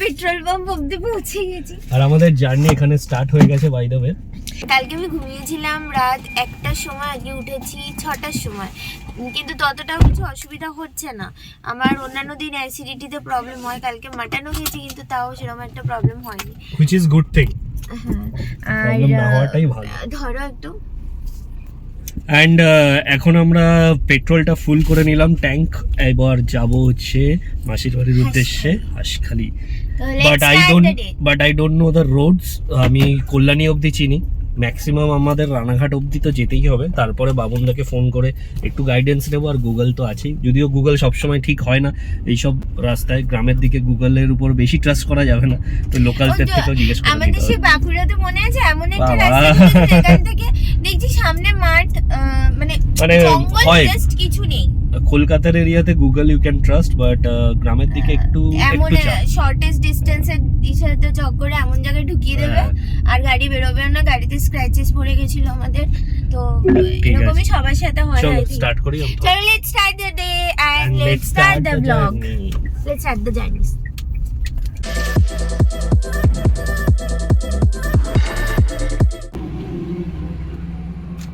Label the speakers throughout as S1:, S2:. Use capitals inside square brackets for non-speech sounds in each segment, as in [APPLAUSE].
S1: Petrol pump অব্দি পৌঁছে গেছি।
S2: আর আমাদের জার্নি এখানে স্টার্ট হয়ে গেছে বাই দ্য ওয়ে
S1: কালকে আমি ঘুমিয়েছিলাম রাত একটার সময় আজকে উঠেছি ছটার সময়। কিন্তু ততটাও কিছু অসুবিধা হচ্ছে না। আমার অন্যান্য দিন অ্যাসিডিটিতে প্রবলেম হয় কালকে মাটনও খেয়েছি কিন্তু তাও সেরকম একটা প্রবলেম হয়নি।
S2: হুইচ ইজ গুড থিং
S1: আর ধরো একটু।
S2: অ্যান্ড এখন আমরা পেট্রোলটা ফুল করে নিলাম ট্যাঙ্ক এবার যাব হচ্ছে মাসির বাড়ির উদ্দেশ্যে Hanskhali. But I don't but I don't know the roads আমি কল্যাণী অবধি চিনি। ম্যাক্সিমাম আমাদের রানাঘাট অবধি তো যেতেই হবে। তারপরে বাবনদাকে ফোন করে একটু গাইডেন্স নেব আর গুগল তো আছেই। যদিও গুগল সবসময় ঠিক হয় না। এইসব রাস্তায় গ্রামের দিকে গুগলের উপর বেশি ট্রাস্ট করা যাবে না। তো
S1: তো,
S2: থেকেও জিজ্ঞেস করে
S1: আমাদের সেই। বাঁকুড়াতে মনে আছে? এমন একটা রাস্তা থেকে দেখছি সামনে মাঠ মানে
S2: মানে হয়।
S1: কিছু নেই।
S2: কলকাতার এরিয়াতে Google you can trust but গ্রামের দিকে একটু
S1: এমন। শর্টেস্ট ডিস্টেন্সের ইশারাতে চক করে এমন জায়গায় ঢুকিয়ে দেবে
S2: হ্যাঁ।
S1: আর গাড়ি বেরোবে না গাড়িতে স্ক্র্যাচেস পড়ে গেছিল আমাদের তো এরকমই সবার সাথে হয়
S2: চলো স্টার্ট করি।
S1: চলো let's start the day and let's start the blog let's start the journey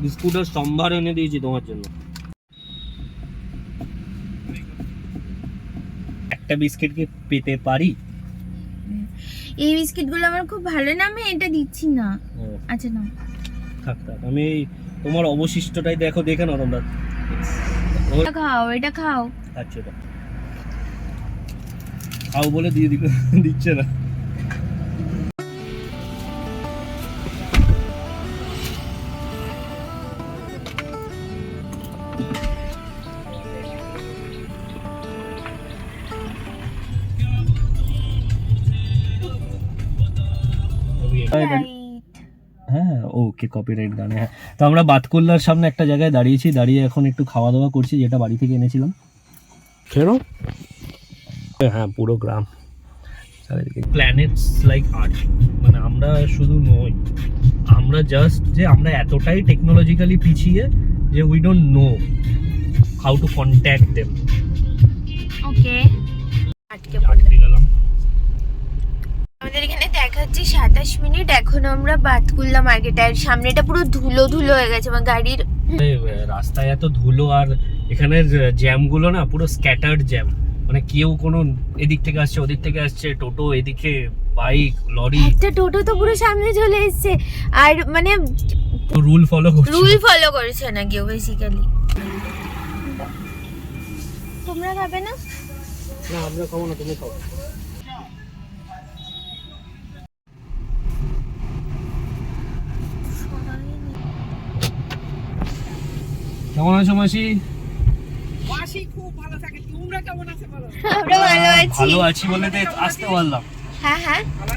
S2: বিস্কুটের সম্ভার এনে দিয়েছি তোমার জন্য একটা বিস্কিট কি পেতে পারি?
S1: এই বিস্কিটগুলো আমার খুব ভালো না আমি এটা দিচ্ছি না। আচ্ছা না
S2: থাক থাক আমি তোমার অবশিষ্টটাই দেখো দেখে না তোমরা।
S1: এটা খাও এটা খাও।
S2: আচ্ছা খাও বলে দিয়ে দিচ্ছে না। হ্যাঁ ওকে কপিরাইট গানে হ্যাঁ। তো আমরা বাতকুল্লার সামনে একটা জায়গায় দাঁড়িয়েছি দাঁড়িয়ে এখন একটু খাওয়া দাওয়া করছি যেটা বাড়ি থেকে এনেছিলাম। কেন হ্যাঁ পুরো গ্রাম। চারিদিকে প্ল্যানেটস লাইক আর্ট মানে আমরা শুধু নই আমরা জাস্ট যে আমরা এতটাই টেকনোলজিক্যালি পিছিয়ে যে we don't know how to contact them
S1: okay আটকে
S2: আটকে
S1: পড়লাম
S2: গেলাম
S1: আমাদের এখানে দেখাচ্ছে সাতাশ মিনিট এখন আমরা বাতকুল্লা মার্কেট আর সামনেটা পুরো ধুলো ধুলো হয়ে গেছে আমার গাড়ির।
S2: রাস্তায় এত ধুলো আর এখানের জ্যামগুলো না পুরো স্ক্যাটার্ড জ্যাম। মানে কেউ কোনো এদিক থেকে আসছে ওদিক থেকে আসছে টোটো এদিকে বাইক লরি।
S1: একটা টোটো তো পুরো সামনে চলে এসেছে। আর মানে
S2: রুল ফলো করছে
S1: রুল ফলো করেছে না কেউ বেসিক্যালি তোমরা খাবে না?
S2: না আমরা খাব না তুমি খাও। কেমন আছো মাসি?
S3: মাসি খুব ভালো থাকে। তোমরা কেমন আছো বলো?
S1: আমরা ভালো আছি।
S2: ভালো আছি বলে তো আসতে পারলাম।
S1: হ্যাঁ হ্যাঁ।
S3: ভালো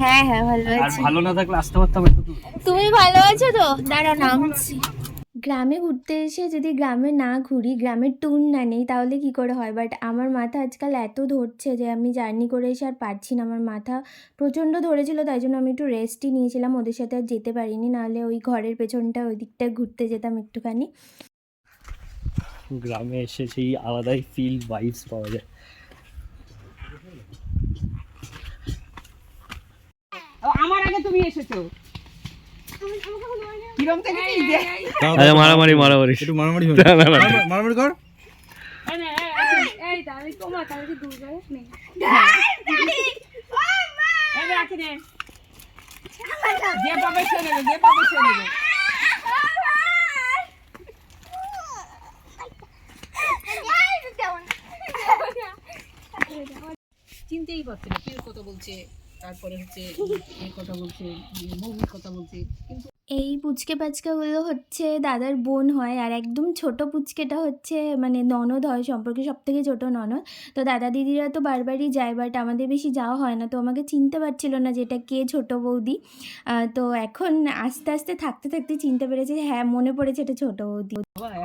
S1: হ্যাঁ হ্যাঁ ভালো
S2: আর
S1: আছি।
S2: ভালো না থাকলে আসতে পারতাম এত দূর।
S1: তুমি ভালো আছো তো? দাঁড়াও নামছি। গ্রামে ঘুরতে এসে যদি গ্রামে না ঘুরি গ্রামের টুন না নেই তাহলে কি করে হয়? বাট আমার মাথা আজকাল এত ধরছে যে আমি জার্নি করে এসে আর পারছি না। আমার মাথা প্রচণ্ড ধরেছিল তাই জন্য আমি একটু রেস্টই নিয়েছিলাম। ওদের সাথে আর যেতে পারিনি নাহলে ওই ঘরের পেছনটা ওই দিকটা ঘুরতে যেতাম একটুখানি।
S2: গ্রামে এসে সেই আলাদাই ফিল ভাইবস পাওয়া যায়।
S3: আমার আগে তুমি এসেছ। কিরম থেকে কি
S2: মারামারি মারামারি।
S4: একটু মারামারি [LAUGHS] কর।
S3: এই নে, রাখি নে। যে পাবে সে নেবে যে পাবে সে নেবে। পারছে না কে কথা বলছে তারপরে হচ্ছে এর কথা বলছে মুভির কথা বলছে কিন্তু
S1: এই পুচকে পাচকাগুলো হচ্ছে দাদার বোন হয় আর একদম ছোট পুচকেটা হচ্ছে মানে ননদ হয় সম্পর্কে সব থেকে ছোটো ননদ। তো দাদা দিদিরা তো বারবারই যায় বাট আমাদের বেশি যাওয়া হয় না তো আমাকে চিনতে পারছিল না যে এটা কে ছোটো বৌদি। তো এখন আস্তে আস্তে থাকতে থাকতে চিনতে পেরেছে হ্যাঁ মনে পড়েছে এটা ছোটো বৌদি।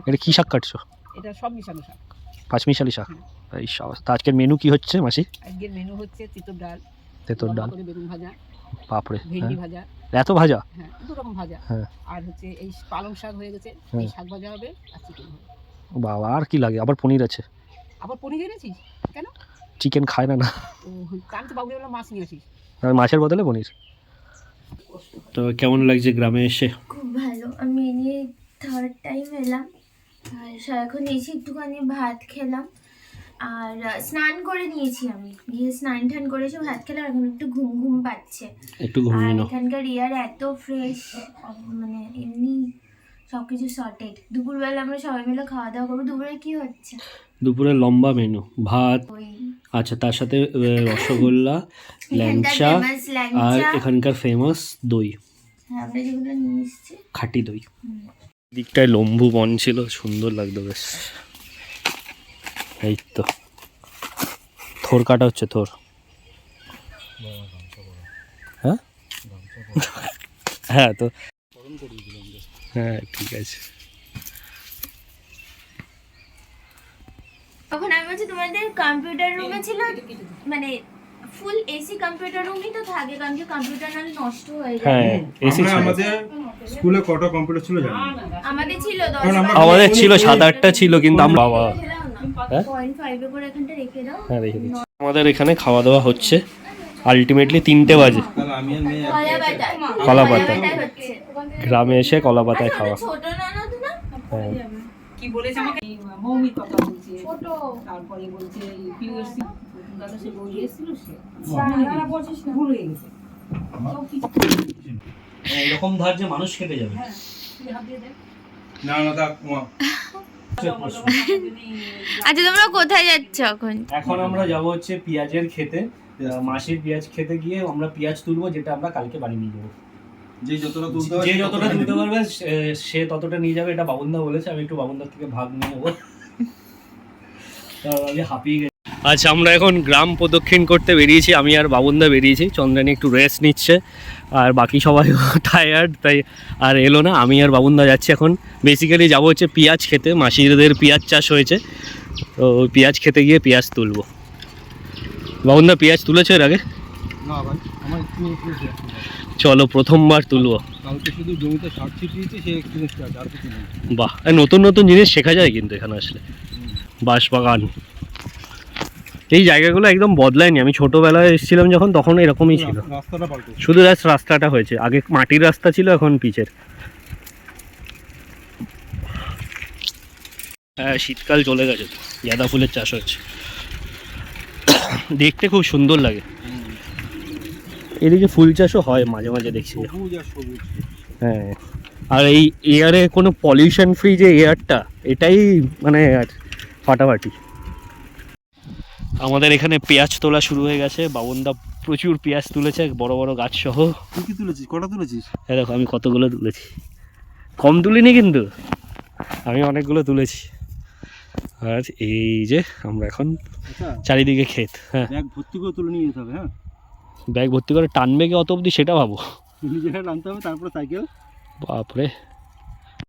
S2: এটা কি শাক কাটছো?
S3: এটা সব মিশানো শাক।
S2: পাঁচমিশালি শাক। এই সাবাস তা আজকের মেনু কি হচ্ছে মাসি?
S3: আজকের মেনু হচ্ছে চিতর ডাল
S2: তেতর ডাল।
S3: বেগুন ভাজা ভেন্ডি
S2: হ্যাঁ।
S3: ভাজা।
S2: এত ভাজা?
S3: হ্যাঁ দু রকম ভাজা।
S2: হ্যাঁ।
S3: আর হচ্ছে এই পালং শাক হয়ে গেছে এই
S2: হ্যাঁ।
S3: শাক ভাজা হবে আর চিকেন
S2: বাবা আর কি লাগে? আবার পনির আছে।
S3: আবার পনির এনেছিস? কেন?
S2: চিকেন খায় না না।
S3: আমি তো বললাম মাছ নিয়ে আসিস।
S2: আর মাছের বদলে পনির। তো কেমন লাগছে গ্রামে এসে?
S1: খুব ভালো। আমি নিয়ে থার্ড টাইম এলাম। আর এখন এসে একটুখানি ভাত খেলাম। আর স্নান করে নিয়েছি আমি। গিয়ে স্নান টান করে এসে ভাত খেলাম এখন একটু ঘুম ঘুম পাচ্ছে।
S2: একটু ঘুমিয়ে নাও।
S1: এখানকার এয়ার এত ফ্রেশ মানে এমনি সব কিছু সর্টেড দুপুরবেলা আমরা সবাই মিলে খাওয়া দাওয়া করব। দুপুরে কি হচ্ছে?
S2: দুপুরে লম্বা মেনু ভাত আচ্ছা তার সাথে রসগোল্লা ল্যাংচা আর এখানকার ফেমাস দই।
S1: হ্যাঁ, আমরা যেগুলো নিয়ে এসেছি।
S2: খাঁটি দই। দিকটায় লম্বু বন ছিল সুন্দর লাগতো বেশ। এই তো। থোর কাটা হচ্ছে থোর। হ্যাঁ? হ্যাঁ তো। হ্যাঁ ঠিক আছে।
S1: তখন আমি বলছি তোমাদের কম্পিউটার রুমে ছিল মানে ফুল এসি কম্পিউটার রুমই তো থাকে কারণ কি কম্পিউটার নষ্ট হয়ে যায়।
S2: হ্যাঁ এসি
S4: আমাদের স্কুলে কটা কম্পিউটার ছিল জানি?
S1: আমাদের ছিল দশ
S4: কারণ আমরা-
S2: আমাদের ছিল সাত আটটা ছিল কিন্তু আমরা বাবা। আমাদের এখানে খাওয়া দাওয়া হচ্ছে। আলটিমেটলি তিনটে বাজে।
S1: কলা পাতা
S2: গ্রামে এসে কলা পাতায়
S1: আচ্ছা,
S2: খাওয়া। হ্যাঁ।
S3: কি বলেছে আমাকে? মৌমির কথা বলছে। তারপরে বলছে পিউএসসি দাদা সে বই এসেছিল সে ভুল গেছে।
S2: এরকম ধার যে মানুষ কেটে যাবে।
S3: হাত দিয়ে দেখ
S4: না না তা তোমার
S1: আচ্ছা তোমরা কোথায় যাচ্ছ এখন?
S2: এখন আমরা যাব হচ্ছে পেঁয়াজের খেতে মাসির পেঁয়াজ খেতে গিয়ে আমরা পেঁয়াজ তুলবো যেটা আমরা কালকে বাড়ি নিয়ে যাব।
S4: যে যতটা তুলতে
S2: যে যতটা তুলতে পারবে সে- সে ততটা নিয়ে যাবে এটা বাবুন্দা বলেছে আমি একটু বাবুন্দার থেকে ভাগ নিয়ে নেব। [LAUGHS] আমি হাঁপিয়ে গেছে। আচ্ছা আমরা এখন গ্রাম প্রদক্ষিণ করতে বেরিয়েছি আমি আর বাবুন্দা বেরিয়েছি চন্দ্রানী একটু রেস্ট নিচ্ছে আর বাকি সবাই [LAUGHS] টায়ার্ড তাই আর এলো না আমি আর বাবুন্দা যাচ্ছি এখন। বেসিক্যালি যাব হচ্ছে পেঁয়াজ খেতে মাসিদের পেঁয়াজ চাষ হয়েছে তো ওই পেঁয়াজ খেতে গিয়ে পেঁয়াজ তুলবো। বাবুন্দা পেঁয়াজ তুলেছো এর আগে? চলো প্রথমবার তুলবো। বাহ নতুন নতুন জিনিস শেখা যায় কিন্তু এখানে আসলে। বাঁশবাগান এই জায়গাগুলো একদম বদলায়নি। আমি ছোটোবেলায় এসেছিলাম যখন তখন এরকমই ছিল। শুধু জাস্ট রাস্তাটা হয়েছে। আগে মাটির রাস্তা ছিল এখন পিচের। হ্যাঁ শীতকাল চলে গেছে তো। গাঁদা ফুলের চাষ হচ্ছে। দেখতে খুব সুন্দর লাগে। এদিকে ফুল চাষও হয় মাঝে মাঝে দেখছি। হ্যাঁ। আর এই এয়ারে কোনো পলিউশন ফ্রি যে এয়ারটা এটাই মানে আর ফাটাফাটি। আমাদের এখানে পেঁয়াজ তোলা শুরু হয়ে গেছে বাবনদা প্রচুর পেঁয়াজ তুলেছে বড় বড় গাছ সহ।
S4: তুই কি তুলেছিস? কটা তুলেছিস?
S2: হ্যাঁ দেখো আমি কতগুলো তুলেছি। কম তুলিনি কিন্তু আমি অনেকগুলো তুলেছি। আর এই যে আমরা এখন
S4: আচ্ছা।
S2: চারিদিকে ক্ষেত হ্যাঁ।
S4: ব্যাগ ভর্তি করে তুলে নিয়ে যেতে হবে হ্যাঁ?
S2: ব্যাগ ভর্তি করে টানবে কি অত অবধি সেটা ভাবো।
S4: নিজেরা নামতে হবে তারপরে সাইকেল?
S2: বাপরে।